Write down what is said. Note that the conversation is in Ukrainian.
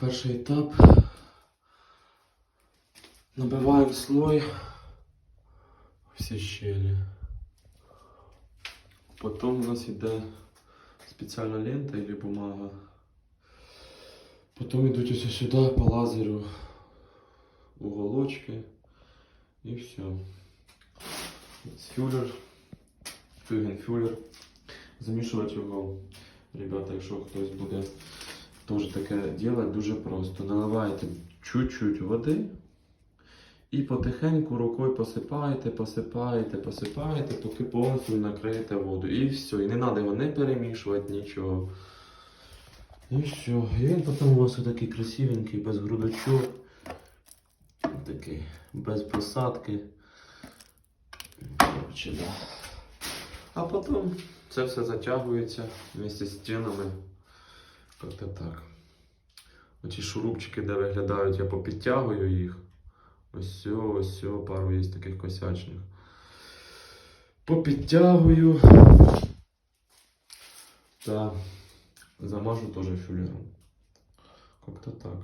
перший етап. Набиваємо слой всі щелі. Потім у нас йде спеціальна лента або бумага. Потім йдуть ось сюди по лазеру уголочки і все. Фюлер, фюгенфюлер. Замішувати його, ребята, якщо хтось буде Теж таке робити, дуже просто. Наливаєте чуть-чуть води і потихеньку рукою посипаєте, посипаєте, посипаєте, поки повністю накриєте воду. І все. І не треба його не перемішувати, нічого. І все. І він потім у вас такий красивенький, без грудочок. Такий, без посадки. Короче, да. А потім це все затягується вместе з стінами. Как-то так. Оці шурупчики, де виглядають, я попідтягую їх. Ось ось все, пару є таких косячних. Попідтягую. Та замажу теж фюлером. Как-то так.